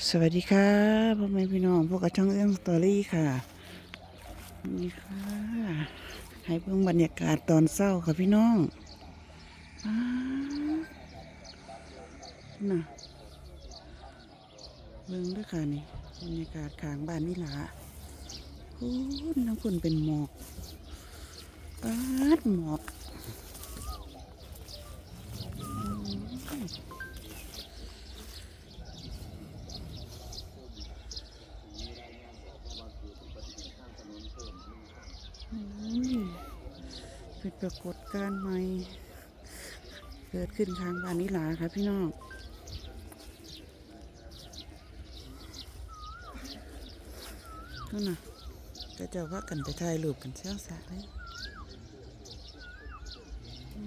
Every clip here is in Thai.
สวัสดีค่ะพ่อแม่พี่น้องพวกกระช่องเรื่องสตอรี่ค่ะนี่ค่ะให้เพิ่งบรรยากาศตอนเศร้าค่ะพี่น้องอน่ะเบิ่งด้วยค่ะนี่บรรยากาศข้างบ้านนี่หละโอ้น้ำฝนเป็นหมอกปาดหมอกอุ้ย เป็นปรากฏการณ์ใหม่เกิดขึ้นข้างบานนี่หลาค่ะพี่น้องนั่นน่ะก็จะว่ากันไปถ่ายรูปกันเชี่ยวสาเลยอื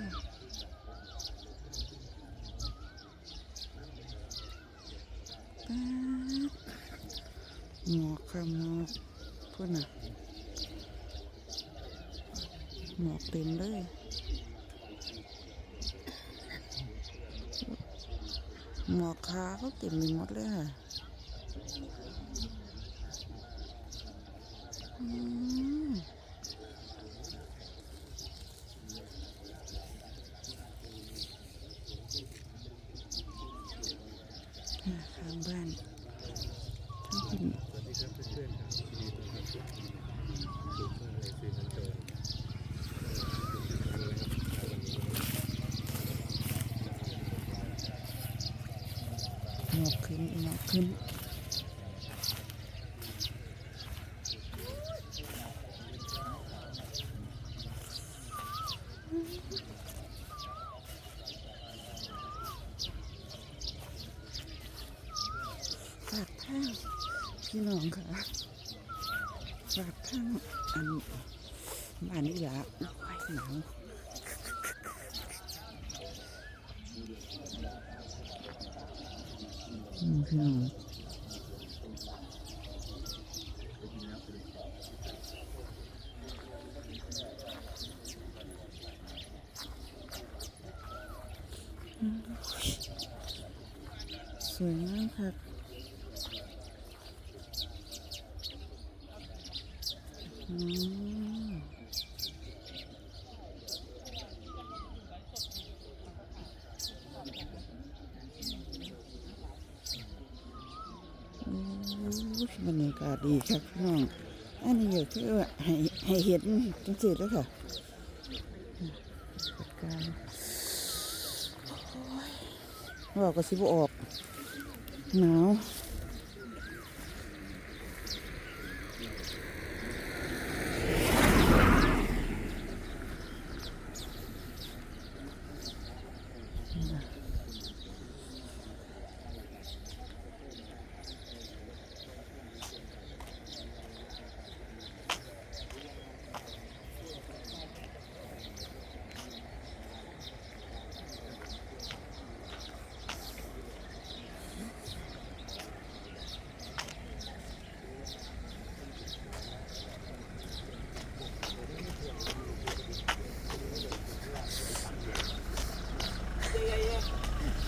มป๊าดหมอกค่ะหมอกพุ่นน่ะ หมอกเต็มเลยหมอกขาเขาเต็มไปหมดเลยค่ะอืมอ่าข้างบ้านทั้งคุณ หมอกขึ้นหมอกขึ้นฝากทางพี่น้องค่ะฝากทางอันบ้านนี้ละหนาวอืม พี่น้องสวยมากค่ะอืม บรรยากาศดีครับพี่น้อง อันนี้อยากที่ว่าให้ให้เห็นจังสิแล้วค่ะจัดการว่าก็สิบออกหนาว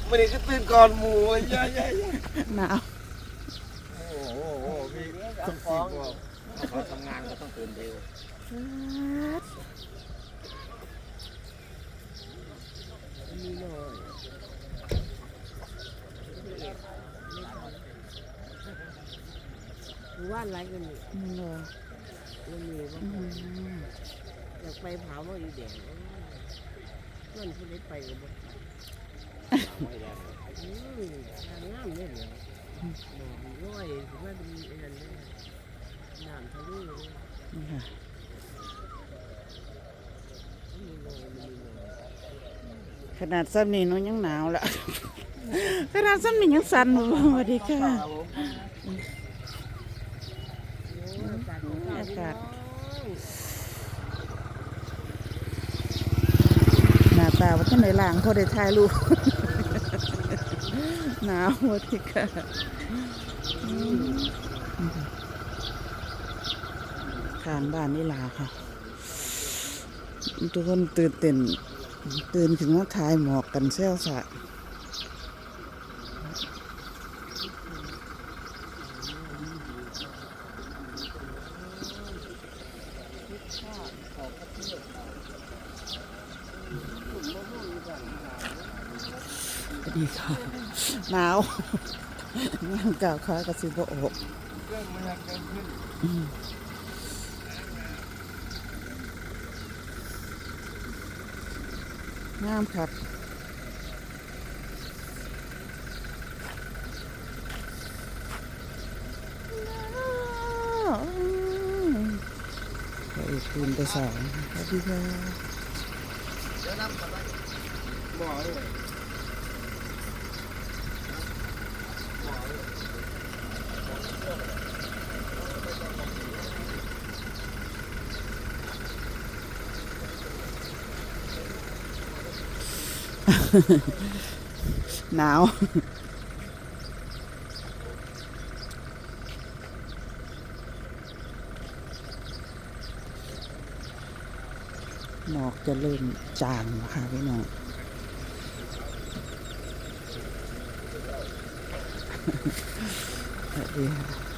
ไม่ได้ก็ตื่นก่อนหมูเยอะแยะหนาวโอ้โหโอ้โหมีต้องฟ้องเขาทำงานก็ต้องตื่นเร็วนี่หน่อยหรือว่าอะไรกันนี่มันเหรอมันมีว่าอืมอยากไปเผาว่าอีเด็กเพื่อนผู้ได้ไปกับ น้ำเนี่ยเหรอหมอกร้อยถือว่าเป็นไอ้นั่นเนี่ยน้ำทะเลเนี่ยนี่ค่ะมันมีลอยมันมีลอยขนาดซ้ำนี่หน้องยังหนาวละขนาดซ้ำนี่ยังสั่นอยู่สวัสดีค่ะโอ้ยอากาศของข้าวพี่น้อง หน้า ตาว่าท่านไหนล่างเขาได้ถ่ายรูปหนาวสวัสดีค่ะอืมข้างบ้านนี่ลาค่ะ ทุกคนตื่นเต้นตื่นขึ้นมาถ่ายหมอกกันเซลสะเสวัส ดีค่ะหนาวงามกล่าค้ากระสิบออกเรื่องมันยังเกินขึ้นงามครับไปคืนไปสองสวัสดีค่ะ เดี๋ยวน้ำกันไปบ่อเลยบ่อเลย หนาว หมอก จะเริ่มจางแล้วค่ะพี่น้องสวัสดีค่ะ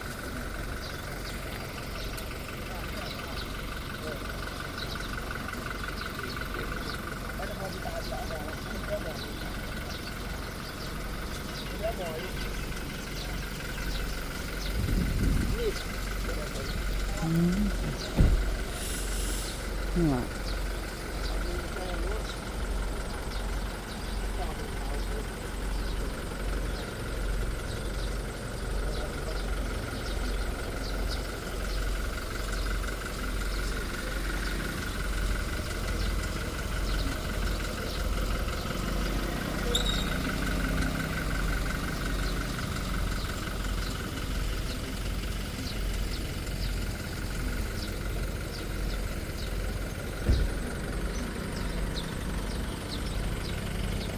อืม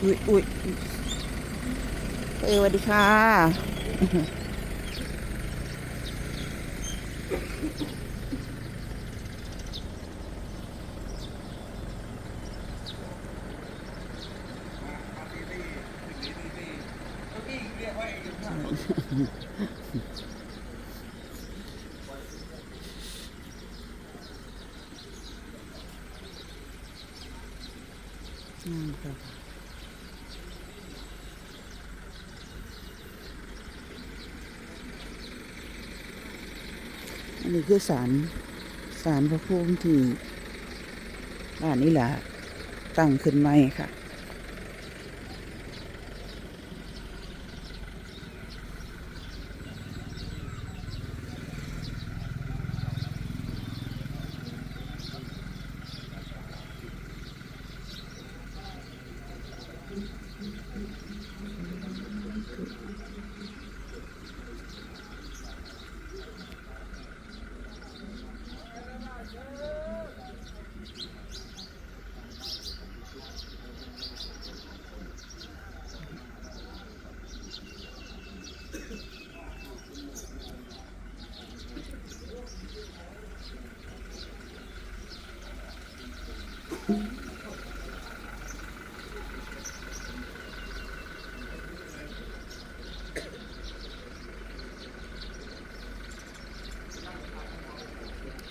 อุ้ยอุ้ยเออสวัสดีค่ะ อืมครับอั นี่คือสารสารพระภูมิที่บ้านนี้แหละตั้งขึ้นใหม่ค่ะ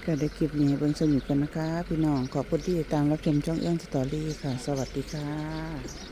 ก็ได้คลิปนี้เบิ่งสนุกกันนะคะ พี่น้องขอบคุณที่ติดตามรับชมช่องเอื้องสตอรี่ค่ะ สวัสดีค่ะ